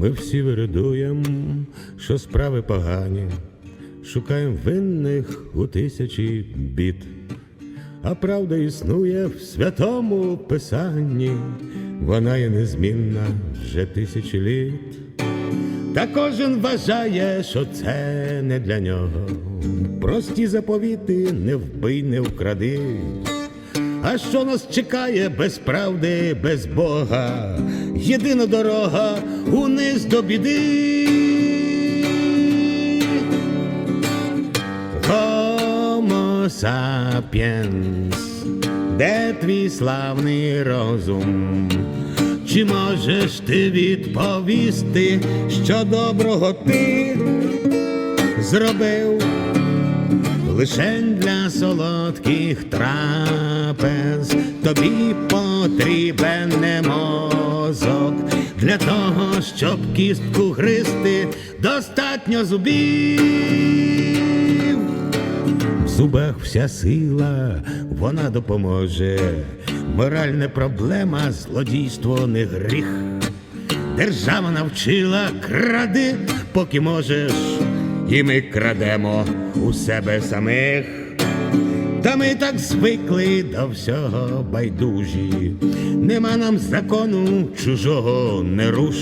Ми всі виридуєм, що справи погані, шукаємо винних у тисячі бід. А правда існує в святому писанні, вона є незмінна вже тисячі літ. Та кожен вважає, що це не для нього. Прості заповіти не вбий, не вкради. А що нас чекає без правди, без Бога? Єдина дорога униз до біди. Homo sapiens, де твій славний розум? Чи можеш ти відповісти, що доброго ти зробив? Лишень для солодких трапез тобі потрібен не мозок. Для того, щоб кістку гризти, достатньо зубів. В зубах вся сила, вона допоможе. Моральна проблема, злодійство не гріх. Держава навчила кради, поки можеш, і ми крадемо у себе самих. Та ми так звикли до всього байдужі. Нема нам закону чужого не руш.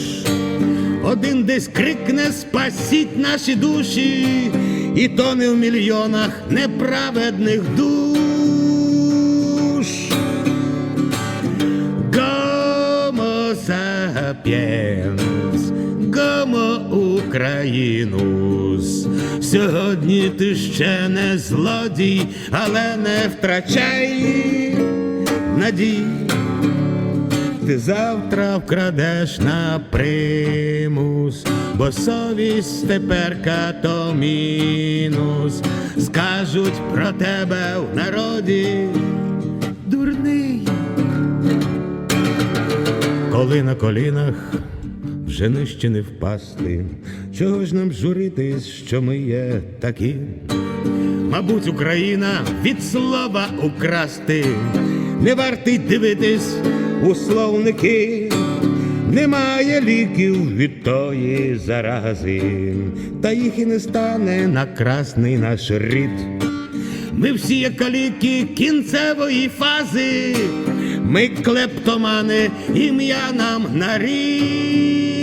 Один десь крикне спасіть наші душі, і то не в мільйонах неправедних душ. Гомо Українус. Сьогодні ти ще не злодій, але не втрачай надій. Ти завтра вкрадеш на примус, бо совість тепер то мінус. Скажуть про тебе в народі дурний. Коли на колінах вже нижче не впасти, чого ж нам журитись, що ми є такі? Мабуть, Україна від слова украсти, не вартий дивитись у словники. Немає ліків від тої зарази, та їх і не стане на красний наш рід. Ми всі є каліки кінцевої фази, ми клептомани, ім'я нам нарід.